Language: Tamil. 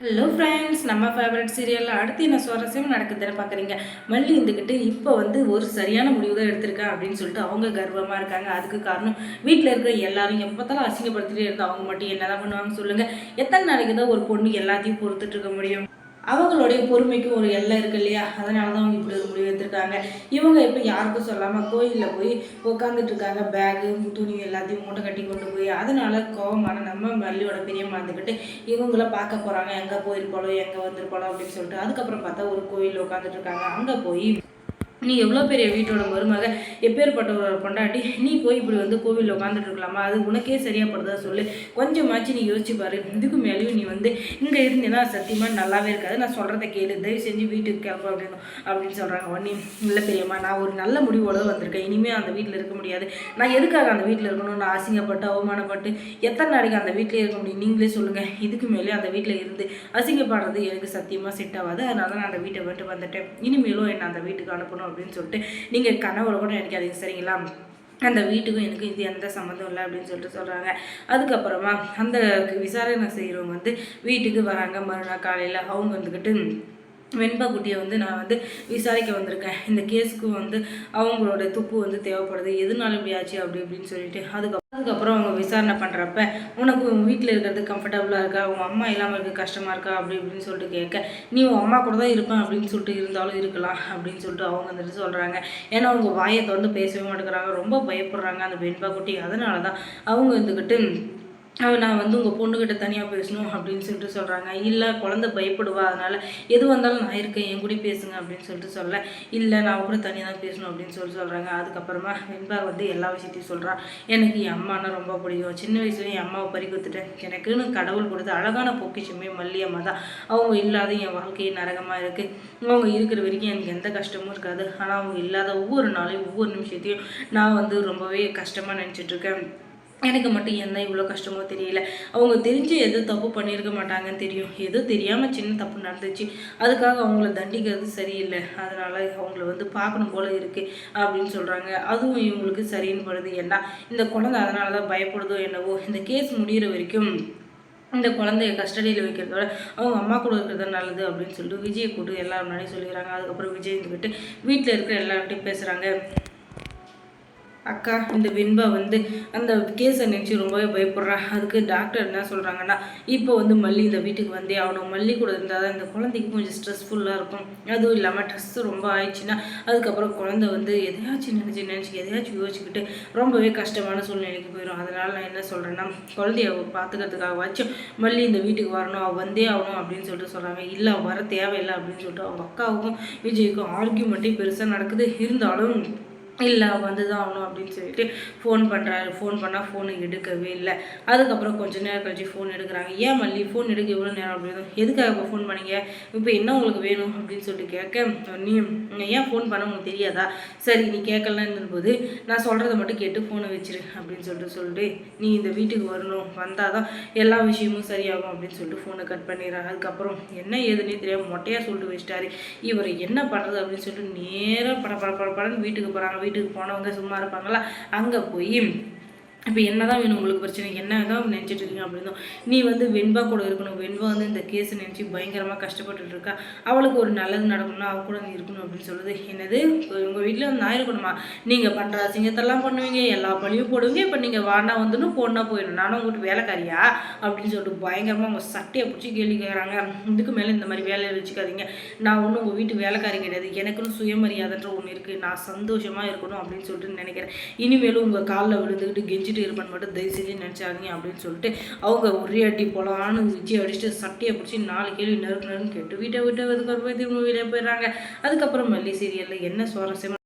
ஹலோ ஃப்ரெண்ட்ஸ் நம்ம ஃபேவரட் சீரியலில் அடுத்து என்ன சுவாரஸ்யம் நடக்குதுன்னு பார்க்குறீங்க? மல்லி இருந்துக்கிட்டு இப்போ வந்து ஒரு சரியான முடிவு தான் எடுத்திருக்கேன் அப்படின்னு சொல்லிட்டு அவங்க கர்வமாக இருக்காங்க. அதுக்கு காரணம் வீட்டில் இருக்கிற எல்லாரும் எப்போ பார்த்தாலும் அசிங்கப்படுத்திட்டே இருந்தால் அவங்க மட்டும் என்ன தான் பண்ணுவாங்க சொல்லுங்கள் எத்தனை நாளைக்கு தான் ஒரு பொண்ணு எல்லாத்தையும் பொறுத்துட்டு இருக்க முடியும்? அவங்களுடைய பொறுமைக்கும் ஒரு எல்லை இருக்கு இல்லையா? அதனால தான் அவங்க இப்படி ஒரு முடிவு எடுத்திருக்காங்க. இவங்க இப்போ யாருக்கும் சொல்லாமல் கோயிலில் போய் உட்காந்துட்டு இருக்காங்க. பேகு துணி எல்லாத்தையும் மூட்டை கட்டி கொண்டு போய். அதனால கோவமான நம்ம மல்லியோட பெரியம்மா இருந்துக்கிட்டு இவங்கள பார்க்க போகிறாங்க எங்கே போயிருப்பாளோ? எங்கே வந்திருப்பாளோ? அப்படின்னு சொல்லிட்டு அதுக்கப்புறம் பார்த்தா ஒரு கோயில் உட்காந்துட்டு இருக்காங்க. அங்கே போய் நீ எவ்வளோ பெரிய வீட்டோட மருமக? எப்பேற்பட்ட ஒரு பொண்டாட்டி? நீ போய் இப்படி வந்து கோவிலில் உட்காந்துட்டு இருக்கலாமா? அது உனக்கே சரியாப்படுதா சொல்லு. கொஞ்சமாச்சு நீ யோசிச்சு பாரு. இதுக்கு மேலேயும் நீ வந்து இங்கே இருந்தேன்னா சத்தியமாக நல்லாவே இருக்காது. நான் சொல்கிறத கேளு. தயவு செஞ்சு வீட்டுக்கு கிளம்ப அப்படின்னு அப்படின்னு சொல்கிறாங்க ஒன்னி இல்லை பெரியம்மா நான் ஒரு நல்ல முடிவோட வந்திருக்கேன். இனிமேல் அந்த வீட்டில் இருக்க முடியாது. நான் எதுக்காக அந்த வீட்டில் இருக்கணும் நான் அசிங்கப்பட்டு அவமானப்பட்டு எத்தனை நாளைக்கு அந்த வீட்டிலே இருக்க முடியும்? நீங்களே சொல்லுங்கள் இதுக்கு மேலே அந்த வீட்டில் இருந்து அசிங்கப்படுறது எனக்கு சத்தியமாக செட் ஆகாது. அதனால நான் அந்த வீட்டை விட்டு வந்துட்டேன். இனிமேலும் என்னை அந்த வீட்டுக்கு அனுப்பணும். அப்படின்னு சொல்லிட்டு நீங்கள் கனவுல கூட நினைக்காதீங்க சரிங்களா? அந்த வீட்டுக்கும் எனக்கு இது எந்த சம்மந்தம் இல்லை அப்படின்னு சொல்லிட்டு சொல்கிறாங்க அதுக்கப்புறமா அந்த விசாரணை செய்கிறவங்க வந்து வீட்டுக்கு வராங்க. மறுநாள் காலையில் அவங்க வந்துக்கிட்டு வெண்பாக்குட்டியை வந்து நான் வந்து விசாரிக்க வந்திருக்கேன். இந்த கேஸுக்கு வந்து அவங்களோட துப்பு வந்து தேவைப்படுது. எதுனால இப்படி ஆச்சு அப்படி இப்படின்னு சொல்லிட்டு அதுக்கப்புறம் அதுக்கப்புறம் அவங்க விசாரணை பண்ணுறப்ப உனக்கு உங்கள் வீட்டில் இருக்கிறது கம்ஃபர்டபுளாக இருக்கா? உங்கள் அம்மா இல்லாமல் இருக்க கஷ்டமாக இருக்கா? அப்படி இப்படின்னு சொல்லிட்டு கேட்க நீ உன் அம்மா கூட தான் இருப்பேன் அப்படின்னு சொல்லிட்டு இருந்தாலும் இருக்கலாம் அப்படின்னு சொல்லிட்டு அவங்க வந்துட்டு சொல்கிறாங்க ஏன்னா அவங்க வாயை திறந்து பேசவே மாட்டேங்கிறாங்க. ரொம்ப பயப்படுறாங்க அந்த வெண்பா குட்டி அதனால தான் அவங்க வந்துக்கிட்டு நான் வந்து உங்கள் பொண்ணுக்கிட்ட தனியாக பேசணும் அப்படின்னு சொல்லிட்டு சொல்கிறாங்க இல்லை குழந்த பயப்படுவா அதனால் எது வந்தாலும் நான் இருக்கேன் என் கூட பேசுங்க அப்படின்னு சொல்லிட்டு சொல்ல. இல்லை நான் கூட தனியாக தான் பேசணும் அப்படின்னு சொல்லி சொல்கிறாங்க அதுக்கப்புறமா வெண்பா வந்து எல்லா விஷயத்தையும் சொல்கிறான் எனக்கு என் அம்மானா ரொம்ப பிடிக்கும். சின்ன வயசுலேயும் என் அம்மாவை பறி கொடுத்துட்டேன். எனக்குன்னு கடவுள் கொடுத்த அழகான பொக்கிஷமே மல்லியம்மா தான். அவங்க இல்லாத என் வாழ்க்கையே நரகமாக இருக்குது அவங்க இருக்கிற வரைக்கும் எனக்கு எந்த கஷ்டமும் இருக்காது. ஆனால் அவங்க இல்லாத ஒவ்வொரு நாளையும் ஒவ்வொரு நிமிஷத்தையும் நான் வந்து ரொம்பவே கஷ்டமாக நினச்சிட்ருக்கேன் எனக்கு மட்டும் என்ன இவ்வளோ கஷ்டமோ தெரியல. அவங்க தெரிஞ்சு எது தப்பு பண்ணியிருக்க மாட்டாங்கன்னு தெரியும். ஏதோ தெரியாமல் சின்ன தப்பு நடந்துச்சு. அதுக்காக அவங்கள தண்டிக்கிறது சரியில்லை. அதனால் அவங்கள வந்து பார்க்கணும் போல் இருக்குது அப்படின்னு சொல்கிறாங்க அதுவும் இவங்களுக்கு சரின்னு படுது ஏன்னா இந்த குழந்தை அதனால தான் பயப்படுதோ என்னவோ இந்த கேஸ் முடிகிற வரைக்கும் இந்த குழந்தைய கஸ்டடியில் வைக்கிறதோட அவங்க அம்மா கூட இருக்கிறது நல்லது அப்படின்னு சொல்லிட்டு விஜயை கூட்டு எல்லாரும் முன்னாடி சொல்லிடுறாங்க அதுக்கப்புறம் விஜய் இருந்துக்கிட்டு வீட்டில் இருக்கிற எல்லார்கிட்டையும் பேசுகிறாங்க அக்கா இந்த வெண்பா வந்து அந்த கேஸை நினச்சி ரொம்பவே பயப்படுறான் அதுக்கு டாக்டர் என்ன சொல்கிறாங்கன்னா இப்போ வந்து மல்லி இந்த வீட்டுக்கு வந்தே ஆகணும். மல்லி கூட இருந்தால் தான் இந்த குழந்தைக்கு கொஞ்சம் ஸ்ட்ரெஸ்ஃபுல்லாக இருக்கும். அதுவும் இல்லாமல் ஸ்ட்ரெஸ்ஸு ரொம்ப ஆயிடுச்சுன்னா அதுக்கப்புறம் குழந்தை வந்து எதையாச்சும் நினச்சி நினச்சி எதையாச்சும் யோசிச்சுக்கிட்டு ரொம்பவே கஷ்டமான சூழ்நிலைக்கு போயிடும் அதனால் நான் என்ன சொல்கிறேன்னா குழந்தைய பார்த்துக்கிறதுக்காகவாச்சும் மல்லி இந்த வீட்டுக்கு வரணும். அவள் வந்தே ஆகணும் அப்படின்னு சொல்லிட்டு சொல்கிறாங்க இல்லை வர தேவையில்லை அப்படின்னு சொல்லிட்டு அவங்க அக்காவுக்கும் விஜய்க்கும் ஆர்கியூமெண்ட்டே பெருசாக நடக்குது. இருந்தாலும் இல்லை வந்து தான் ஆகணும் அப்படின்னு சொல்லிட்டு ஃபோன் பண்ணுறாரு ஃபோன் பண்ணால் ஃபோனு எடுக்கவே இல்லை. அதுக்கப்புறம் கொஞ்ச நேரம் கழிச்சு ஃபோன் எடுக்கிறாங்க. ஏன் மல்லி ஃபோன் எடுக்க எவ்வளோ நேரம் அப்படின்னு எதுக்காக இப்போ ஃபோன் பண்ணீங்க? இப்போ என்ன உங்களுக்கு வேணும் அப்படின்னு சொல்லிட்டு கேட்க நீ ஏன் ஃபோன் பண்ண உங்களுக்கு தெரியாதா? சரி நீ கேட்கலன்னு போது நான் சொல்கிறத மட்டும் கேட்டு ஃபோனை வச்சிரு அப்படின்னு சொல்லிட்டு சொல்லிட்டு நீ இந்த வீட்டுக்கு வரணும். வந்தால் தான் எல்லா விஷயமும் சரியாகும் அப்படின்னு சொல்லிட்டு ஃபோனை கட் பண்ணிடுறாங்க அதுக்கப்புறம் என்ன ஏதுன்னே தெரியாமல் மொட்டையாக சொல்லிட்டு வச்சிட்டாரு. இவர் என்ன பண்ணுறது அப்படின்னு சொல்லிட்டு நேராக பட பட பட படன்னு வீட்டுக்கு போகிறாங்க வீட்டுக்கு போனவங்க சும்மா இருப்பாங்களா? அங்கே போய் இப்போ என்ன தான் வேணும் உங்களுக்கு பிரச்சனை? என்ன தான் நினச்சிட்டு இருக்கீங்க அப்படின்னு நீ வந்து வெண்பா கூட இருக்கணும். வெண்பா வந்து இந்த கேஸை நினச்சி பயங்கரமாக கஷ்டப்பட்டுட்டு இருக்கா. அவளுக்கு ஒரு நல்லது நடக்கணும்னா அவ கூட நீ இருக்கணும் அப்படின்னு சொல்லுது என்னது? உங்கள் வீட்டில் வந்து நான் இருக்கணுமா? நீங்கள் பண்ணுற அசிங்கத்தெல்லாம் பண்ணுவீங்க. எல்லா பழியும் போடுவீங்க. இப்போ நீங்கள் வாண்டா வந்துன்னு பொண்ணா போயிடணும். நானும் உங்கள்கிட்ட வேலைக்காரியா? அப்படின்னு சொல்லிட்டு பயங்கரமாக உங்கள் சட்டையை பிடிச்சி கேள்வி கேட்குறாங்க இதுக்கு மேலே இந்த மாதிரி வேலையை வச்சுக்காதீங்க. நான் ஒன்றும் உங்கள் வீட்டு வேலைக்காரி கிடையாது. எனக்குன்னு சுயமரியாதைன்ற ஒன்று இருக்குது நான் சந்தோஷமாக இருக்கணும் அப்படின்னு சொல்லிட்டு நினைக்கிறேன். இனிமேலும் உங்கள் காலில் விழுந்துக்கிட்டு கெஞ்சிட்டு வச்சுட்டு இருப்பேன் மட்டும் தயவு செஞ்சு நினச்சாதீங்க அப்படின்னு சொல்லிட்டு அவங்க ஒரே அடி போலான்னு விஜய் அடிச்சுட்டு சட்டையை பிடிச்சி நாலு கேள்வி நறுக்கு நறுன்னு கேட்டு வீட்டை விட்டு அதுக்கப்புறம் திரும்ப வீட்டை போயிடுறாங்க. அதுக்கப்புறம் மல்லி சீரியலில் என்ன சுவாரஸ்யமாக